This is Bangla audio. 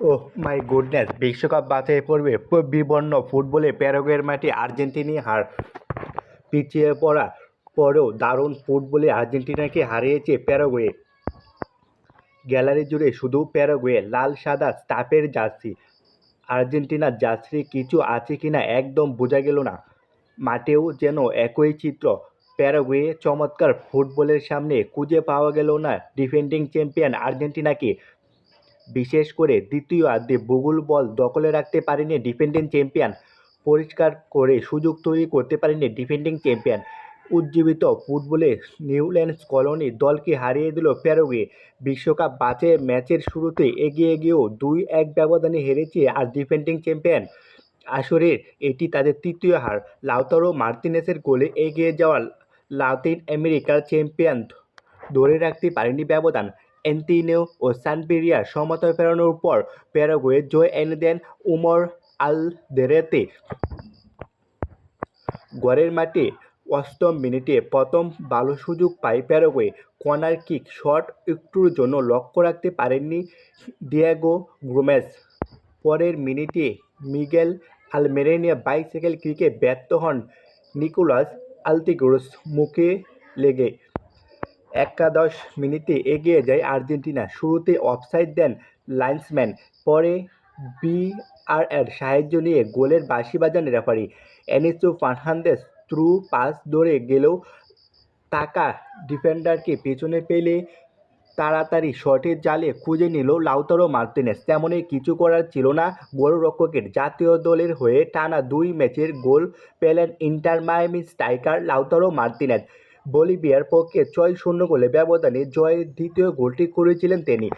ওহ মাই গুডনেস, বিশ্বকাপ বাছাই পর্বে বিবর্ণ ফুটবলে প্যারাগুয়ের মাঠে আর্জেন্টিনি হার পিছিয়ে পড়া, পরেও দারুণ ফুটবলে আর্জেন্টিনাকে হারিয়েছে প্যারাগুয়ে। গ্যালারি জুড়ে শুধু প্যারাগুয়ে, লাল সাদা স্টাফের জার্সি, আর্জেন্টিনার জার্সি কিছু আছে কিনা একদম বোঝা গেল না। মাঠেও যেন একই চিত্র, প্যারাগুয়ে চমৎকার ফুটবলের সামনে খুঁজে পাওয়া গেল না। ডিফেন্ডিং চ্যাম্পিয়ন আর্জেন্টিনাকে বিশেষ করে দ্বিতীয় দ্বিতীয়ার্ধে বুগুল বল দখলে রাখতে পারেনি ডিফেন্ডিং চ্যাম্পিয়ন পরিষ্কার করে সুযোগ তৈরি করতে পারেনি ডিফেন্ডিং চ্যাম্পিয়ন উজ্জীবিত ফুটবলে নিউল্যান্ডস কলোনি দলকে হারিয়ে দিল প্যারোগে বিশ্বকাপ বাছাই ম্যাচের শুরুতে এগিয়ে গিয়েও দুই এক ব্যবধানে হেরেছে আর ডিফেন্ডিং চ্যাম্পিয়ন আসরের এটি তাদের তৃতীয় হার। লাউতারো মার্তিনেসের গোলে এগিয়ে যাওয়া লাতিন আমেরিকার চ্যাম্পিয়ন ধরে রাখতে পারেনি ব্যবধান। অ্যান্টিনিও ও সানপেরিয়ার সমতায় ফেরানোর পর প্যারাগুয়ে জয় এনে দেন উমর আলদেরেতে। গড়ের মাঠে অষ্টম মিনিটে প্রথম ভালো সুযোগ পায় প্যারাগুয়ে। কর্নার কিক শট একটুর জন্য লক্ষ্য রাখতে পারেননি ডিয়াগো গ্রোমেস পরের মিনিটে মিগেল আলমেরেনিয়া বাইসাইকেল কিকে ব্যর্থ হন নিকোলাস আলতিগ্রোস মুখে লেগে একাদশ মিনিটে এগিয়ে যায় আর্জেন্টিনা। শুরুতে অফসাইড দেন লাইন্সম্যান, পরে বিআরএর সাহায্য নিয়ে গোলের বাঁশি বাজান referee. Enzo Fernandez through pass ধরে গেলেও টাকা ডিফেন্ডারকে পেছনে পেলে তাড়াতাড়ি শটের জালে খুঁজে নিল লাউতারো মার্তিনেস। তেমনই কিছু করার ছিল না গোলরক্ষকের। জাতীয় দলের হয়ে টানা দুই ম্যাচের গোল পেলেন Inter Miami striker Lautaro Martinez বলিভিয়ার পক্ষে ছয় শূন্য গোলে ব্যবধানে জয়ের দ্বিতীয় গোলটি করেছিলেন তিনি।